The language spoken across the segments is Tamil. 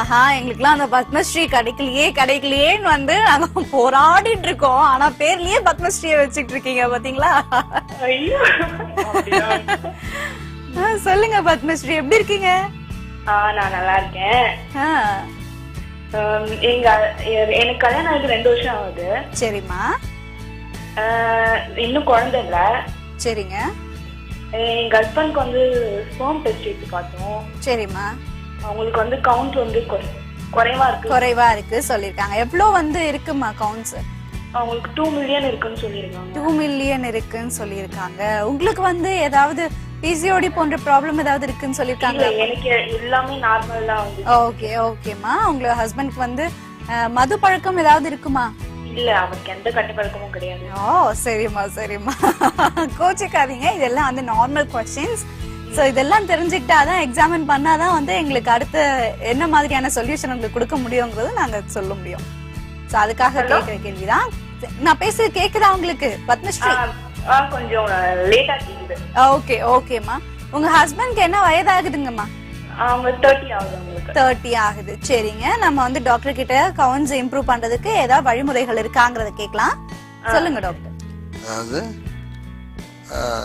ஆஹா எங்களுக்குலாம் அந்த பத்மஸ்ரீ கிடைக்கலையே கிடைக்கலையேன்னு வந்து நாங்க போராடிட்டு இருக்கோம். ஆனா பேர்லயே பத்மஸ்ரீயை வச்சுட்டு இருக்கீங்க பாத்தீங்களா? சொல்லுங்க பத்மஸ்ரீ எப்படி இருக்கீங்க? நான் நல்லா இருக்கேன். எங்க எனக்கு கல்யாணம் ஆகி ரெண்டு வருஷம் ஆகுது. சரிம்மா. இன்னும் குழந்தை இல்ல. சரிங்க. எங்க ஹஸ்பண்ட்க்கு வந்து ஸ்போம் டெஸ்ட் பார்த்தோம். சரிம்மா. அவங்களுக்கு வந்து கவுண்ட் வந்து குறை- குறைவா இருக்கு. குறைவா இருக்கு சொல்லிருக்காங்க. எவ்வளவு வந்து இருக்குமா கவுண்ட்ஸ் அவங்களுக்கு டூ மில்லியன் இருக்குன்னு சொல்லியிருக்காங்க டூ மில்லியன் இருக்குன்னு சொல்லியிருக்காங்க உங்களுக்கு வந்து ஏதாவது பிசிஓடி போன்ற ப்ராப்ளம் ஏதாவது இருக்குன்னு சொல்லியிருக்காங்க எனக்கு எல்லாமே நார்மல் தான் ஓகே ஓகேம்மா உங்க ஹஸ்பண்ட்க்கு வந்து மது பழக்கம் ஏதாவது இருக்குமா? இல்ல அவருக்கு எந்த கட்டு பழக்கமும் கிடையாது. ஓ சரிம்மா சரிம்மா. கோச்சிக்காதீங்க. இதெல்லாம் வந்து நார்மல் கொஸ்டின்ஸ் ஸோ இதெல்லாம் தெரிஞ்சுக்கிட்டாதான் எக்ஸாமின் பண்ணாதான் வந்து எங்களுக்கு அடுத்த என்ன மாதிரியான சொல்யூஷன் உங்களுக்கு கொடுக்க முடியுங்கிறது நாங்க சொல்ல முடியும். ஸோ அதுக்காக கேட்குற கேள்விதான். நான் பேசுறது கேக்குதா உங்களுக்கு? பத்மஸ்ரீ? கொஞ்சம் லேட்டா கேக்குது. ஓகே ஓகேம்மா உங்க ஹஸ்பண்ட்க்கு என்ன வயதாகுதுங்கம்மா? தேர்ட்டி ஆகுது சரிங்க. நம்ம வந்து டாக்டர் கிட்ட கவுன்ஸ் இம்ப்ரூவ் பண்றதுக்கு ஏதாவது வழிமுறைகள் இருக்காங்கிறத கேட்கலாம். சொல்லுங்க டாக்டர்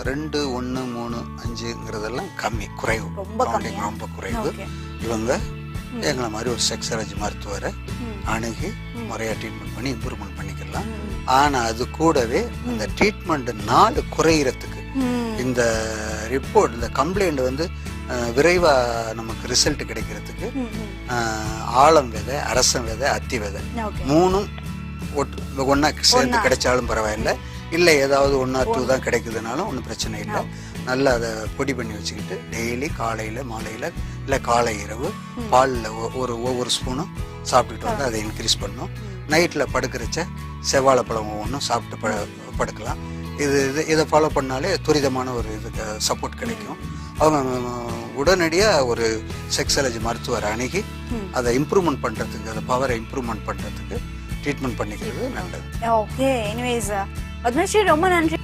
ரெண்டு ஒன்று மூணு அஞ்சுங்கிறதெல்லாம் கம்மி குறைவு கம்மியா? ரொம்ப குறைவு இவங்க எங்களை மாதிரி ஒரு செக்ஸாலஜி மருத்துவரை. அணுகி முறையாக ட்ரீட்மெண்ட் பண்ணி இம்ப்ரூவ்மெண்ட் பண்ணிக்கலாம். ஆனால் அது கூடவே அந்த ட்ரீட்மெண்ட் நாள் குறையிறதுக்கு. இந்த ரிப்போர்ட் இந்த கம்ப்ளைண்ட் வந்து விரைவாக நமக்கு ரிசல்ட் கிடைக்கிறதுக்கு ம், ம். ஆஹ், ஆலம் விதை அரசம் விதை அத்தி விதை மூணும் ஒட்டு ஒன்றா சேர்ந்து கிடைச்சாலும் பரவாயில்ல இல்லை ஏதாவது ஒன்றா டூ தான் கிடைக்குதுனாலும் ஒன்றும் பிரச்சனை இல்லை. நல்லா அதை பொடி பண்ணி வச்சுக்கிட்டு டெய்லி காலையில் மாலையில் இல்லை காலை இரவு பாலில் ஒரு ஒவ்வொரு ஸ்பூனும் சாப்பிட்டுட்டு வந்து அதை இன்க்ரீஸ் பண்ணும் நைட்டில் படுக்கிறச்ச செவ்வாழைப்பழம் ஒவ்வொன்றும் சாப்பிட்டு ப படுக்கலாம். இது இது இதை ஃபாலோ பண்ணாலே துரிதமான ஒரு இதுக்கு சப்போர்ட் கிடைக்கும். அவங்க உடனடியாக ஒரு செக்ஸாலஜி மருத்துவரை அணுகி அதை இம்ப்ரூவ்மெண்ட் பண்ணுறதுக்கு அந்த பவரை இம்ப்ரூவ்மெண்ட் பண்ணுறதுக்கு ட்ரீட்மெண்ட் பண்ணிக்கிறது நல்லது. ஓகே எனிவேஸ் பத்மஸ்ரீ ரொம்ப நன்றி